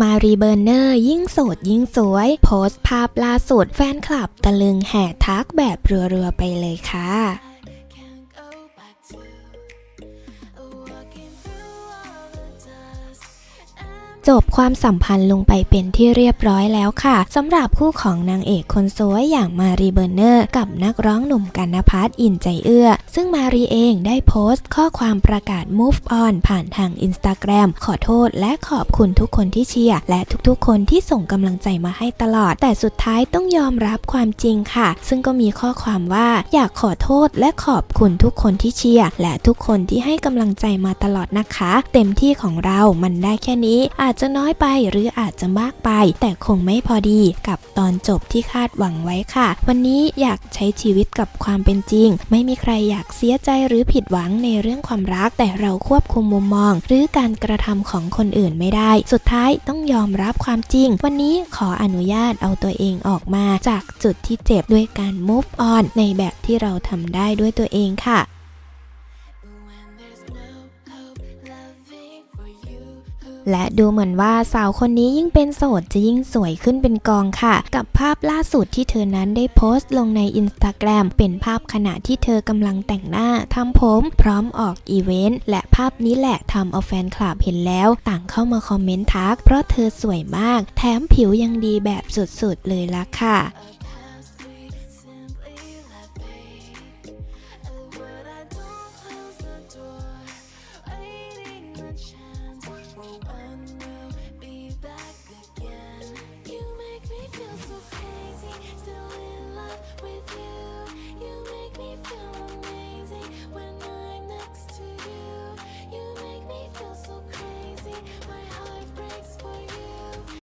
มารีเบอร์เนอร์ยิ่งโสดยิ่งสวย โพสต์ภาพล่าสุดแฟนคลับตะลึงแห่ทักแบบเรือๆไปเลยค่ะ จบความสัมพันธ์ลงไปเป็นที่เรียบร้อยแล้วค่ะสำหรับคู่ของนางเอกคนสวยอย่างมารีเบอร์เนอร์กับนักร้องหนุ่มกันนพัฒน์อินใจเอื้อ ซึ่งมารีเองได้โพสต์ ข้อความประกาศ move on ผ่านทางอินสตาแกรมขอโทษและขอบคุณทุกคนที่เชียร์และทุกๆ คนที่ส่งกำลังใจมาให้ตลอด แต่สุดท้ายต้องยอมรับความจริงค่ะ ซึ่งก็มีข้อความว่าอยากขอโทษและขอบคุณทุกคนที่เชียร์และทุกคนที่ให้กำลังใจมาตลอดนะคะ เต็มที่ของเรามันได้แค่นี้อาจจะน้อยไปหรืออาจจะมากไป แต่คงไม่พอดีกับตอนจบที่คาดหวังไว้ค่ะ วันนี้อยากใช้ชีวิตกับความเป็นจริง ไม่มีใครอยากเสียใจหรือผิดหวังในเรื่องความรัก แต่เราควบคุมมุมมอง หรือการกระทำของคนอื่นไม่ได้ สุดท้ายต้องยอมรับความจริง วันนี้ขออนุญาตเอาตัวเองออกมาจากจุดที่เจ็บด้วยการ move on ในแบบที่เราทำได้ด้วยตัวเองค่ะ When there's no hope love และดูเหมือนว่าสาวคนนี้ยิ่งเป็นโสดจะยิ่งสวยขึ้นเป็นกองค่ะ กับภาพล่าสุดที่เธอนั้นได้โพสต์ลงในอินสตาแกรมเป็นภาพขณะที่เธอกำลังแต่งหน้าทำผมพร้อมออกอีเวนต์และภาพนี้แหละทำเอาแฟนคลับเห็นแล้ว ต่างเข้ามาคอมเมนต์ทัก เพราะเธอสวยมาก แถมผิวยังดีแบบสุดๆเลยล่ะค่ะ Oh.